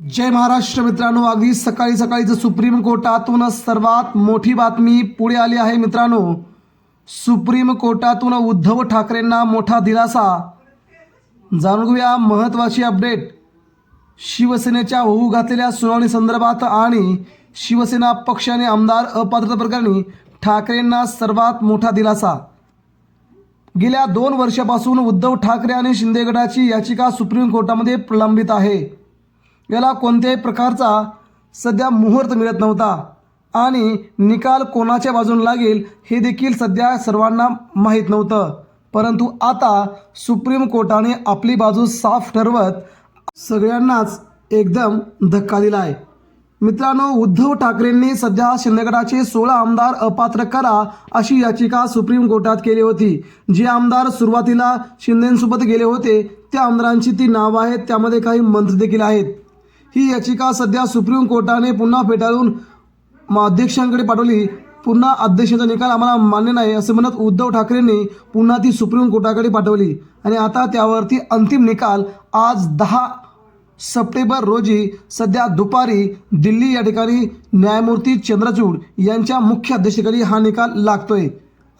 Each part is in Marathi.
जय महाराष्ट्र मित्रांनो अगदी सकाळी सकाळीचं सुप्रीम कोर्टातून सर्वात मोठी बातमी पुढे आली आहे मित्रांनो. सुप्रीम कोर्टातून उद्धव ठाकरेंना मोठा दिलासा. जाणून घेऊया महत्त्वाची अपडेट. शिवसेनेच्या होऊ घातलेल्या सुनावणी संदर्भात आणि शिवसेना पक्षाने आमदार अपात्रता प्रकरणी ठाकरेंना सर्वात मोठा दिलासा. गेल्या दोन वर्षापासून उद्धव ठाकरे आणि शिंदे गटाची याचिका सुप्रीम कोर्टामध्ये प्रलंबित आहे. याला कोणत्याही प्रकारचा सध्या मुहूर्त मिळत नव्हता. आणि निकाल कोणाच्या बाजून लागेल हे देखील सध्या सर्वांना माहीत नव्हतं. परंतु आता सुप्रीम कोर्टाने आपली बाजू साफ ठरवत सगळ्यांनाच एकदम धक्का दिला आहे मित्रांनो उद्धव ठाकरेंनी सध्या शिंदेगडाचे सोळा आमदार अपात्र करा अशी याचिका सुप्रीम कोर्टात केली होती. जे आमदार सुरुवातीला शिंदेसोबत गेले होते त्या आमदारांची ती नावं आहेत त्यामध्ये काही मंत्री देखील आहेत. ही याचिका सध्या सुप्रीम कोर्टाने पुन्हा फेटाळून अध्यक्षांकडे पाठवली. पुन्हा अध्यक्षांचा निकाल आम्हाला मान्य नाही असं म्हणत उद्धव ठाकरेंनी पुन्हा ती सुप्रीम कोर्टाकडे पाठवली. आणि आता त्यावरती अंतिम निकाल आज दहा सप्टेंबर रोजी सध्या दुपारी दिल्ली या ठिकाणी न्यायमूर्ती चंद्रचूड यांच्या मुख्य अध्यक्षतेखाली हा निकाल लागतोय.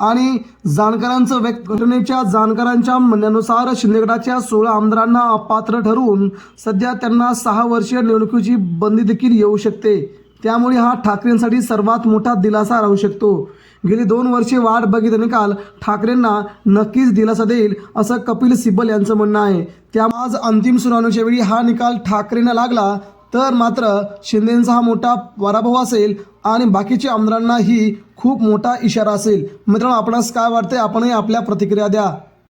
आणि जाणकारांचं व्यक्त घटनेच्या जाणकारांच्या म्हणण्यानुसार शिंदेगडाच्या सोळा आमदारांना अपात्र ठरवून सध्या त्यांना सहा वर्षीय निवडणुकीची बंदी देखील येऊ शकते. त्यामुळे हा ठाकरेंसाठी सर्वात मोठा दिलासा राहू शकतो. गेली दोन वर्षे वाट बघित निकाल ठाकरेंना नक्कीच दिलासा देईल असं कपिल सिब्बल यांचं म्हणणं आहे. त्या आज अंतिम सुनावणीच्या वेळी हा निकाल ठाकरेंना लागला तर मात्र शिंदेंचा हा मोठा पराभव असेल आणि बाकीच्या आमदारांनाही खूप मोठा इशारा असेल. मित्रांनो आपणास काय वाटते आपणही आपल्या प्रतिक्रिया द्या.